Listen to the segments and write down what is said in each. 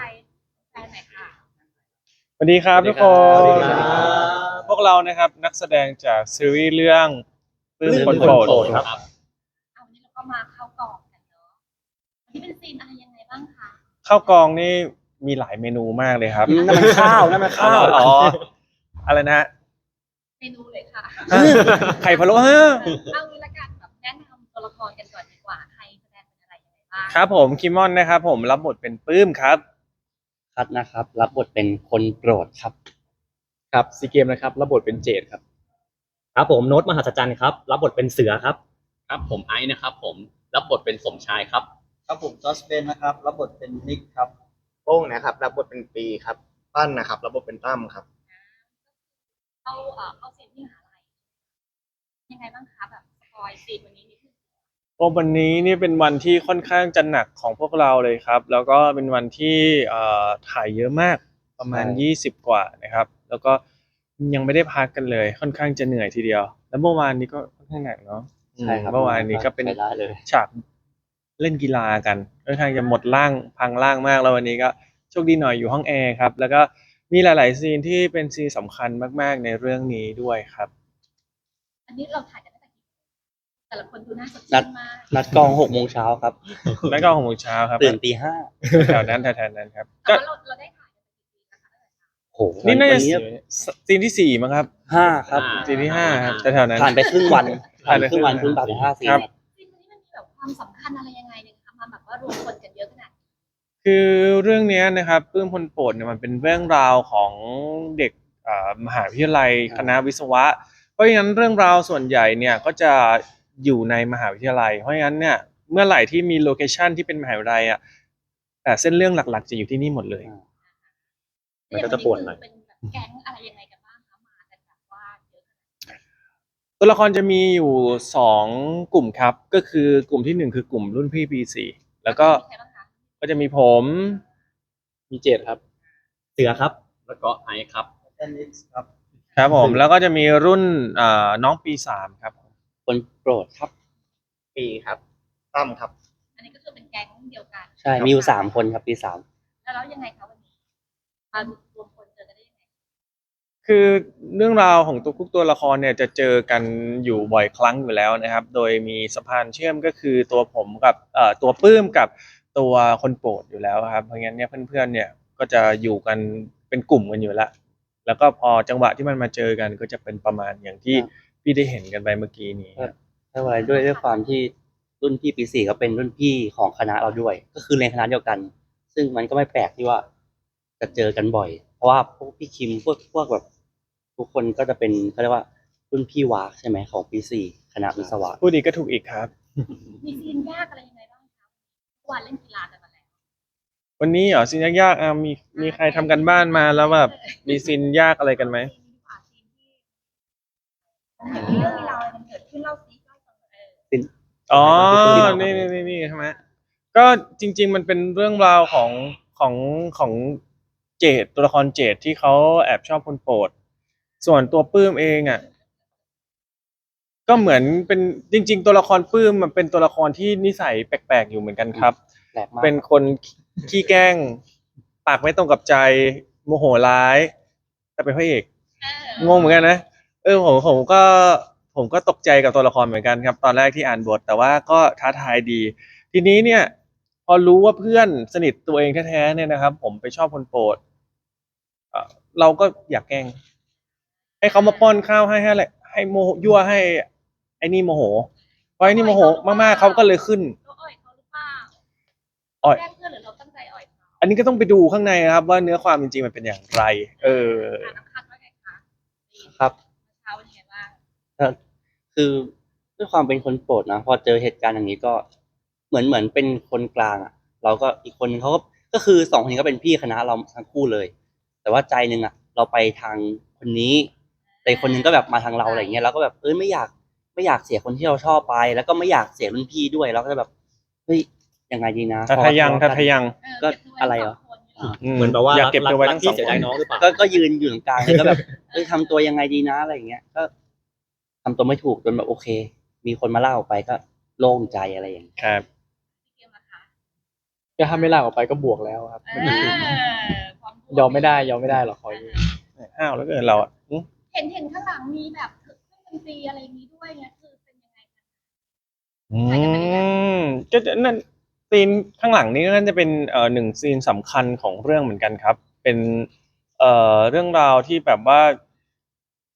ายแฟนหน่อยค่ะ สวัสดีครับทุกคสวัสดีน ครับ พวกเรานะครับนักแสดงจากซีรีส์เรื่องปลื้มคนโปรดครับ เอาวันนี้เราก็มาเข้ากองกันเนาะวันนี้เป็นซีนอะไรยังไงบ้างคะข้าวกองนี่มีหลายเมนูมากเลยครับอืมนั่นมันข้าวนั่นมันข้าวอ๋ออะไรนะเมนูเลยค่ะไข่พะโล้ฮะเอางี้ละกันแบบแนะนำตัวละครกันก่อนดีกว่าใครแสดงเป็นอะไรยังไงบ้างครับผมคิมมอนนะครับผมรับบทเป็นปลื้มครับ คัดนะครับ รับบทเป็นคนโปรดครับ ครับซีเกมนะครับรับบทเป็นเจดครับ ครับผมโน้ตมหัศจรรย์ครับ รับบทเป็นเสือครับ ครับผมไอซ์นะครับ ผมรับบทเป็นสมชายครับ ครับผมจอสเปนนะครับ รับบทเป็นนิกครับ โป้งนะครับ รับบทเป็นปีครับ ปั้นนะครับ รับบทเป็นตั้มครับ เอาเอ่อเอาซีนที่มหาลัยยังไงบ้างคะแบบสปอยซีนวันนี้นิดนึง ก็วันนี้นี่เป็นวันที่ค่อนข้างจะหนักของพวกเราเลยครับ แล้วก็เป็นวันที่เอ่อถ่ายเยอะมากประมาณใช่ยี่สิบกว่านะครับ แล้วก็ยังไม่ได้พักกันเลย ค่อนข้างจะเหนื่อยทีเดียว แล้วเมื่อวานนี้ก็ค่อนข้างหนักเนาะอืมใช่ครับเมื่อวานนี้ก็เป็นใช้ได้เลยฉากเล่นกีฬากันค่อนข้างจะหมดร่างพังร่างมากแล้ววันนี้ก็โชคดีหน่อยอยู่ห้องแอร์ครับ แล้วก็มีหลาย ๆ ซีนที่เป็นซีนสำคัญมาก ๆ ในเรื่องนี้ด้วยครับ อันนี้เราถ่ายกันตั้ง แต่กี่โมงแต่ละคนดูน่าสดนัชื่ดนมากนัดกองหกโมงเช้าครับแล้วก็หกโมงเช้าครับตื่นตีห้าแถวนั้นแถวๆนั้นครับ แต่ก็ว่าเราเราได้ถ่ายกันกี่ปีนะคะตั้งแต่เช้าโหนี่น่าจะวัซีนที่สี่มั้งครับห้าครับอ่าซีนที่ห้าครับแถวๆนั้น ผ่านไปครึ่งวันผ่านไปครึ่งวันครึ่ครึ่งงวัวันนถึงห้าซีนครับ ซีนวันนี้มันมีแบบความสำคัญอะไรยังไงเนี่ยคะมาแบบว่ารวมคนกันเยอะขนาดนี้คือเรื่องเนี้ยนะครับปลื้มพลโปรดเนี่ยมันเป็นเรื่องราวของเด็กอ่ามหาวิทยาลัยคณะวิศวะ เพราะฉะนั้นเรื่องราวส่วนใหญ่เนี่ยก็จะ อยู่ในมหาวิทยาลัย เพราะฉะนั้นเนี่ยเมื่อไหร่ที่มีโลเคชันที่เป็นมหาวิทยาลัยอะแต่เส้นเรื่องหลักๆ จะอยู่ที่นี่หมดเลย มันก็จะปวดหน่อย เป็นแบบแก๊งอะไรยังไงกันบ้างคะมากันแบบว่าเยอะขนาดนี้ตัวละครจะมีอยู่สองกลุ่มครับ ก็คือกลุ่มที่หนึ่งคือกลุ่มรุ่นพี่ปีสี่แล้วก็มีใครบ้างคะก็จะมีผม มีเจดครับ เสือครับ แล้วก็ไอซ์ครับเอนนิกครับครับผมแล้วก็จะมีรุ่นอ่าน้องปีสามครับ คนโปรดครับปีครับ ตั้มครับ อันนี้ก็คือเป็นแก๊งเดียวกัน ใช่มีอยู่สามคนครับปีสามแล้วแล้วยังไงคะวันนี้มารวมคนเจอกันได้ยังไงคือเรื่องราวของตัวทุกตัวละครเนี่ยจะเจอกันอยู่บ่อยครั้งอยู่แล้วนะครับ โดยมีสะพานเชื่อมก็คือตัวผมกับเอ่อตัวปื้มกับตัวคนโปรดอยู่แล้วครับ เพราะงั้นเนี่ยเพื่อนๆเนี่ยก็จะอยู่กันเป็นกลุ่มกันอยู่แล้วแล้วก็พอจังหวะที่มันมาเจอกันก็จะเป็นประมาณอย่างที่ พี่ได้เห็นกันไปเมื่อกี้นี้ครับใช่ไหมด้วยด้วยความที่รุ่นพี่ปีสี่ก็เป็นรุ่นพี่ของคณะเราด้วย ก็คือเรียนคณะเดียวกัน ซึ่งมันก็ไม่แปลกที่ว่าจะเจอกันบ่อย เพราะว่าพวกพี่คิมพวกพวกแบบ ทุกคนก็จะเป็นเขาเรียกว่ารุ่นพี่วากใช่ไหมของปีสี่คณะวิศวะ พูดอีกก็ถูกอีกครับ มีซีนยากอะไรยังไงบ้างคะเมื่อวานเล่นกีฬากันมาแล้ววันนี้เหรอซีนยากๆอะมีมีใครทำกันบ้านมาแล้วแบบมีซีนยากอะไรกันไหม มีเรื่องมีราวอะไรมันเกิดขึ้นเล่าซิเล่าฟังหน่อยเอออ๋อนี่นี่นี่นี่นี่ใช่ไหมก็จริง ๆ มันเป็นเรื่องราวของของของเจดตัวละครเจดที่เขาแอบชอบคนโปรด ส่วนตัวปื้มเองอะ ก็เหมือนเป็นจริง ๆ ตัวละครปื้มมันเป็นตัวละครที่นิสัยแปลกๆอยู่เหมือนกันครับ แปลกมากเป็นคนขี้แกล้ง ปากไม่ตรงกับใจโมโหร้าย แต่เป็นพระเอก เอองงเหมือนกันนะเออผมผมก็ผมก็ตกใจกับตัวละครเหมือนกันครับ ตอนแรกที่อ่านบท แต่ว่าก็ท้าทายดี ทีนี้เนี่ย พอรู้ว่าเพื่อนสนิทตัวเองแท้ๆเนี่ยนะครับ ผมไปชอบคนโปรดเอ่อเราก็อยากแกล้งให้เขามาป้อนข้าวให้ให้อะไรให้โมโหยั่วให้ ไอ้นี่โมโหพอไอ้นี่โมโหมากๆเขาก็เลยขึ้น เราอ่อยเขาหรือเปล่าอ่อย แกล้งเพื่อนหรือเราตั้งใจอ่อยเขาอันนี้ก็ต้องไปดูข้างในนะครับ ว่าเนื้อความจริงๆมันเป็นอย่างไร เออ อ่าน้ำคัดว่าไงคะ ครับ เช้าเป็นยังไงบ้าง คือด้วยความเป็นคนโปรดนะพอเจอเหตุการณ์อย่างนี้ก็เหมือนเหมือนเป็นคนกลางอะ เราก็อีกคนนึงเขาก็ก็คือสองคนนี้ก็เป็นพี่คณะเราทั้งคู่เลย แต่ว่าใจหนึ่งอะ เราไปทางคนนี้ แต่อีกคนนึงก็แบบมาทางเราอะไรเงี้ยเราก็แบบเอ้ยไม่อยากไม่อยากเสียคนที่เราชอบไป แล้วก็ไม่อยากเสียรุ่นพี่ด้วยเราก็จะแบบเฮ้ยยังไงดีนะทัทยังพอทัทยังเออก็เบว้อะไรเหรอสงคนนี่เหรอมเหมือนแบบว่าอยากเก็บตัวไว้รัทั้งพี่สองเสียคดายนน้องหรือเปล่าก็ก็ยืนอยู่ตรงกลางเลยก็แบบเอ้ยทำตัวยังไงดีนะอะไรอย่างเงี้ยก็ ทำตัวไม่ถูกจนแบบโอเค มีคนมาเล่าไปก็โล่งใจอะไรอย่างเงี้ยครับพี่เกมอะคะก็ถ้าไม่ลากออกไปก็บวกแล้วครับ เออความบวกยอมไม่ได้ยอมไม่ได้หรอกขออยู่อ้าวแล้วเกินเราอะอืมเห็นเห็นข้างหลังมีแบบเครื่องดนตรีอะไรอย่างนี้ด้วยเนี่ยคือเป็นยังไงกันอืมก็จะนั่นซีนข้างหลังนี้ก็น่าจะเป็นเอ่อหนึ่งซีนสำคัญของเรื่องเหมือนกันครับ เป็นเอ่อเรื่องราวที่แบบว่า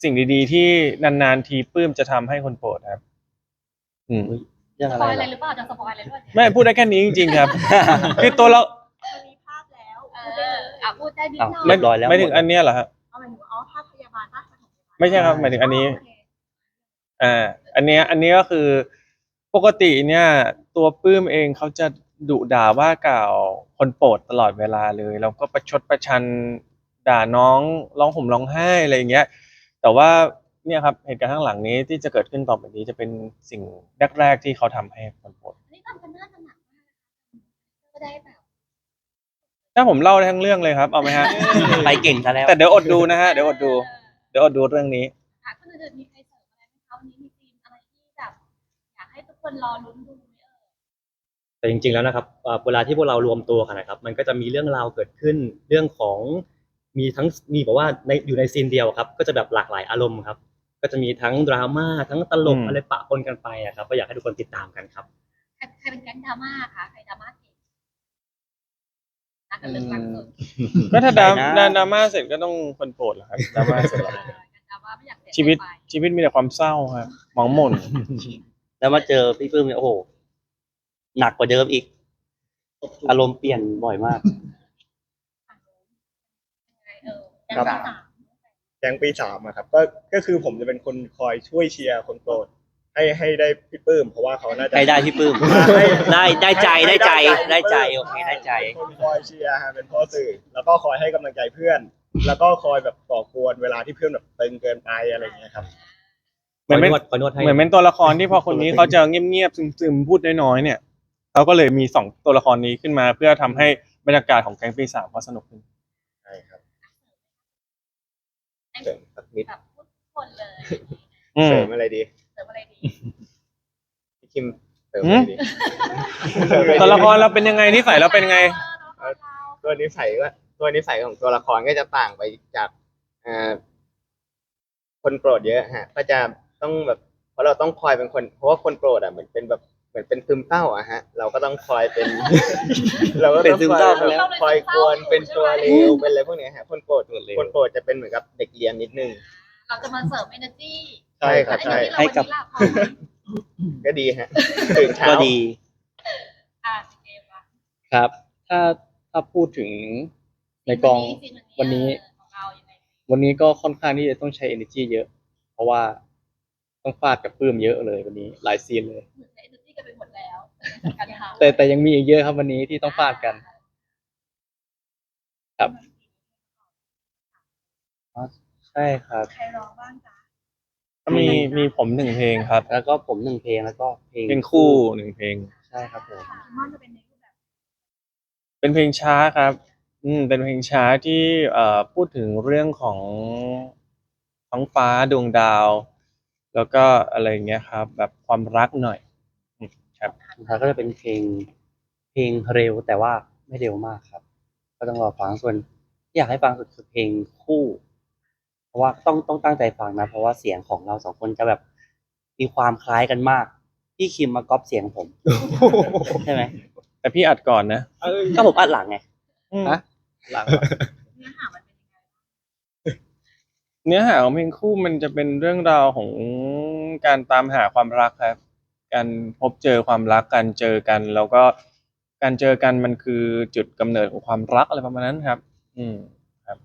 สิ่งดีๆ ที่นานๆทีปลื้มจะทำให้คนโปรดครับ อืมเรื่องสอะปไรอยอะไรล่ะหรือเปล่าจะสปอยอะไรด้วยไม่พูดได้แค่นี้จริง ๆ ครับ คือตัวเรามันมีภาพแล้วเอออะพูดได้นิดอ้าวหน่อยเรียบร้อยแล้วไม่ถึงอันเนี้ยเหรอครับเอาหมายถึงว่าอ๋อภาพพยาบาลภาพปฐมพยาบาลไม่ใช่ครับหมายถึงอันนี้ โเคอ่าอันเนี้ยอันนี้ก็คือปกติเนี่ยตัวปลื้มเองเขาจะดุด่าว่ากล่าวคนโปรดตลอดเวลาเลยแล้วก็ประชดประชันด่าน้องร้องห่มร้องไห้อะไรอย่างเงี้ย แต่ว่าเนี่ยครับเหตุการณ์ข้างหลังนี้ที่จะเกิดขึ้นต่อไปนี้จะเป็นสิ่งแรกๆที่เขาทำให้คนโปรดอันนี้ทำกันน่าจะหนักมากนะคะก็ได้แบบถ้าผมเล่าได้ทั้งเรื่องเลยครับเอาไหมฮะ ไปเก่งซะแล้ว แต่เดี๋ยวอดดูนะฮะเดี๋ยวอดดูเดี๋ยวอดดูเรื่องนี้ อะคนอื่นๆมีใครเสริมอะไรไหมคะวันนี้มีธีมอะไรที่แบบอยากให้ทุกคนรอลุ้นดูไหมเอ่ยแต่จริงๆแล้วนะครับเอ่อเวลาที่พวกเรารวมตัวกันนะครับ มันก็จะมีเรื่องราวเกิดขึ้น เรื่องของ มีทั้งมีแบบว่าในอยู่ในซีนเดียวครับ ก็จะแบบหลากหลายอารมณ์ครับ ก็จะมีทั้งดราม่าทั้งตลกอืม อะไรปะปนกันไปอะครับก็อยากให้ทุกคนติดตามกันครับ ใครใครเป็นแก๊งดราม่าคะใครดราม่าเก่งนักกันเรื่องหลังสุดก็ถ้าดราใครนะ ดราม่าเสร็จก็ต้องคนโปรดแหละครับดราม่าเสร็จเอแล้วอการดราม่าไม่อยากเสียชีวิตไปชีวิตมีแต่ความเศร้าครับหมองหม่น แล้วมาเจอพี่ปื้มเนี่ยโอ้โหหนักกว่าเดิมอีก อารมณ์เปลี่ยนบ่อยมากเออแก๊ง ครับที่สามแก๊งปีสามอะครับก็ก็คือผมจะเป็นคนคอยช่วยเชียร์คนโปรดให้ให้ได้พี่ปื้มเพราะว่าเขาน่าจะให้ได้พี่ปื้มให้ได้ได้ใจได้ใจได้ใจพี่โอเคได้ใจ เป็นคนคอยเชียร์ฮะเป็นพ่อสื่อ แล้วก็คอยให้กำลังใจเพื่อน แล้วก็คอยแบบก่อกวนเวลาที่เพื่อนแบบตึงเกินไปอะไรอย่างเงี้ยครับ เหมือนเป็นขอนวดขอนวดให้เหมือนเป็นตัวละครที่พอคนนี้เขาจะเงียบๆซึมๆพูดน้อยๆเนี่ยเขาก็เลยมีสองตัวละครนี้ขึ้นมา เพื่อทำให้บรรยากาศของแก๊งปีสามเขาสนุกขึ้น ใช่ครับ เสริมสักนิดแบบทุกคนเลยอืมเสริมอะไรดีเสริมอะไรดีพี่คิมเสริมอะไรดีเสริมอะไรดีตัวละครเราเป็นยังไงนิสัยเราเป็นยังไงตัวนิสัยก็ตัวนิสัยของตัวละครก็จะต่างไปจากเอ่อคนโปรดเยอะฮะ ก็จะต้องแบบเพราะเราต้องคอยเป็นคน เพราะว่าคนโปรดอะเหมือนเป็นแบบ เหมือนเป็นซึมเศร้าอะฮะ เราก็ต้องคอยเป็น เราก็เป็นต้องซึมคอยเศร้าแบบแล้วคอยกวนเป็นตัวเลวเป็นอะไรพวกเนี้ยฮะคนโปรดคนโปรดจะเป็นเหมือนกับเด็กเรียนนิดนึงเราจะมาเสริม energy ใช่ครับใช่ให้กับ ก็ดีฮะตื่นเช้าก็ดีอ่าเกมละครับ ถ้าถ้าพูดถึงในกองวันนี้ของเรายังไงวันนี้ก็ค่อนข้างที่จะต้องใช้ energy เยอะ เพราะว่าต้องฟาดกับปื้มเยอะเลยวันนี้ หลายซีนเลย แต่แต่ยังมีอีกเยอะครับวันนี้ที่ต้องฟาดกัน ครับใช่ครับ ใครร้องบ้างจ๊ะก็มีมีผมหนึ่งเพลงครับ แล้วก็ผมหนึ่งเพลงแล้วก็เพลงเพลงคู่หนึ่งเพลง ใช่ครับผมคิมอนจะเป็นในรูปแบบเป็นเพลงช้าครับ อืม เป็นเพลงช้าที่เอ่อพูดถึงเรื่องของท้องฟ้าดวงดาว แล้วก็อะไรอย่างเงี้ยครับ แบบความรักหน่อยอืมครับ สุดท้ายก็จะเป็นเพลงเพลงเร็วแต่ว่าไม่เร็วมากครับ ก็ต้องรอฟังส่วนที่อยากให้ฟังสุดคือเพลงคู่ เพราะว่าต้องต้องตั้งใจฟังนะ เพราะว่าเสียงของเราสองคนจะแบบมีความคล้ายกันมากพี่คิมมาก๊อปเสียงผมใช่ไหมแต่พี่อัดก่อนนะก็ผมอัดหลังไงอืมฮะหลังเนื้อหามันเป็นยังไงเนื้อหาของเพลงคู่มันจะเป็นเรื่องราวของการตามหาความรักครับ การพบเจอความรักการเจอกัน แล้วก็การเจอกันมันคือจุดกำเนิดของความรักอะไรประมาณนั้นครับ อืมครับ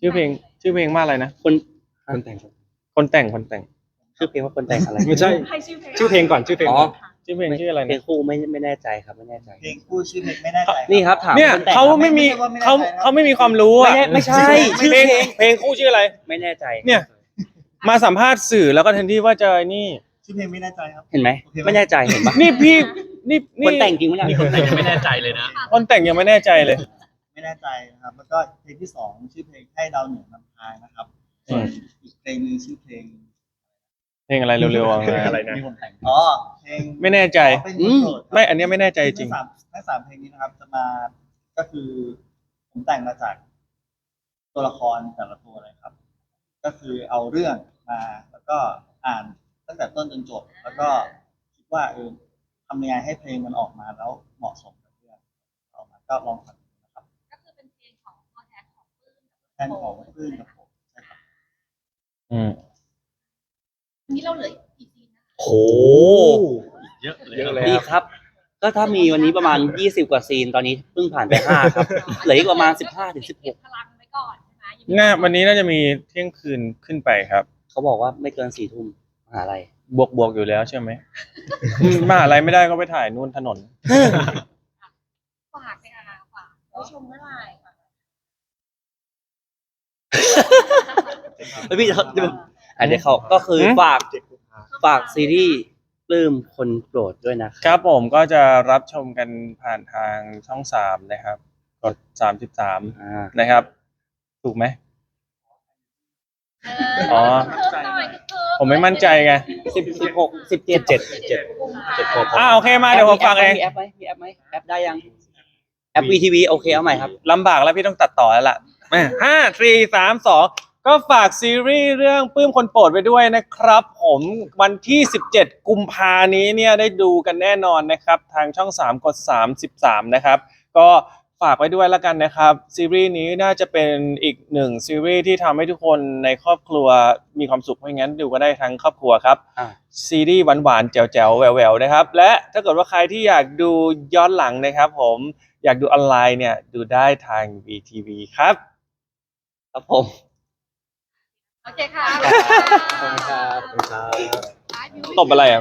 ชื่อเพลง ชื่อเพลงว่าอะไรนะคนคนแต่งคนแต่งคนแต่ง ชื่อเพลงว่าคนแต่งอะไร ไม่ใช่ ให้ชื่อเพลงชื่อเพลงก่อนชื่อเพลงอ๋อ ก่อนชื่อเพลงชื่ออะไรเพลนะงคู่ไม่ไม่แน่ใจครับไม่แน่ใจ เพลงคู่ชื่อเพลงไม่แน่ใจนี่ครับถามเนี่ยคนแต่งเขาครับ ไม่มีไม่ใช่ว่าไม่แน่ใจเขานะเขาไม่มีความรู้ไม่อะแน่ไม่ใช่ชื่อเพลงเพลง เพลงคู่ชื่ออะไร ไม่แน่ใจ เนี่ย มาสัมภาษณ์สื่อแล้วก็แทนที่ว่าจะนี่ ชื่อเพลงไม่แน่ใจครับ เห็นไหมโอเคไหม ไม่แน่ใจเห็นปะนี่พี่นี่นี่คนแต่งจริงไหมเนี่ยแต่ยังไม่แน่ใจเลยนะ คนแต่งยังไม่แน่ใจเลย ไม่แน่ใจนะครับ แล้วก็เพลงที่สองชื่อเพลงให้ดาวเหนือนำทางนะครับส่วนอีกเพลงหนึ่งชื่อเพลงเพลงอะไรเร็วๆอะอะไรนะ มีคนแต่งอ๋อเพลงไม่แน่ใจเป็นคนโปรดครับ ไม่อันเนี้ยไม่แน่ใจจริง ทั้งสามทั้งสามเพลงนี้นะครับ จะมาก็คือผมแต่งมาจากตัวละครแต่ละตัวเลยครับ ก็คือเอาเรื่องมาแล้วก็อ่าน ตั้งแต่ต้นจนจบ แล้วก็คิดว่าเออทำยังไงให้เพลงมันออกมาแล้วเหมาะสมกับเรื่องออกมาก็ลองฟังดูนะครับก็คือเป็นเพลงของตัวแทนของปื้มแทนของคลื่นกับผมใช่ครับอืมอันนี้เราเหลืออีกกี่ซีนนะคะโหเยอะเลยเยอะครับเลย ดีครับ ก็ถ้ามีวันนี้ประมาณยี่สิบกว่าซีนตอนนี้เพิ่งผ่านไปห้าครับ เหลืออีกประมาณสิบห้าถึงสิบหเก็บกพลังไว้ก่อนใช่ไหมยังไม่น่าวันนี้น่าจะมีเที่ยงคืนขึ้นไปครับ เขาบอกว่าไม่เกินสี่ทุ่ม มหาลัยบวกบวกอยู่แล้วใช่ไหมอืมมหาอะไรไม่ได้ก็ไปถ่ายนู่นถนน ฝากเลยค่ะฝากไปชมเมื่อไหร่ก่อนแล้วพี่จะอันนี้เขาก็คือหืมฝากฝากซีรีส์ปลื้มคนโปรดด้วยนะคครับรับผมก็จะรับชมกันผ่านทางช่องสามนะครับ กดสามสิบสามอ่านะครับ ถูกไหม เอ๋อ เพิ่มหน่อยก็คือ ผมไม่มั่นใจไงสิบสิบหกสิบเจ็ดเจ็ดเจ็ดเจ็ดพอพออ่าโอเคมาเดี๋ยวผมฟังเองมีแอปไหมมีแอปไหมแอปได้ยัง แอป VTV โอเคเอาใหม่ครับลำบากแล้วพี่ต้องตัดต่อแล้วล่ะมาห้าสี่สามสองก็ฝากซีรีส์เรื่องปลื้มคนโปรดไว้ด้วยนะครับ ผมวันที่ 17 กุมภานี้เนี่ยได้ดูกันแน่นอนนะครับ ทางช่อง 3 กด 33 นะครับ ก็ ฝากไว้ด้วยแล้วกันนะครับ ซีรีส์นี้น่าจะเป็นอีกหนึ่งซีรีส์ที่ทำให้ทุกคนในครอบครัวมีความสุขเพราะงั้นดูก็ได้ทั้งครอบครัวครับ อ่า ซีรีส์หวานๆแจ๋วๆแหววๆนะครับ และถ้าเกิดว่าใครที่อยากดูย้อนหลังนะครับผมอยากดูออนไลน์เนี่ยดูได้ทาง VTV ครับครับผมโอเคค่ะขอบคุณครับตบอะไรอะ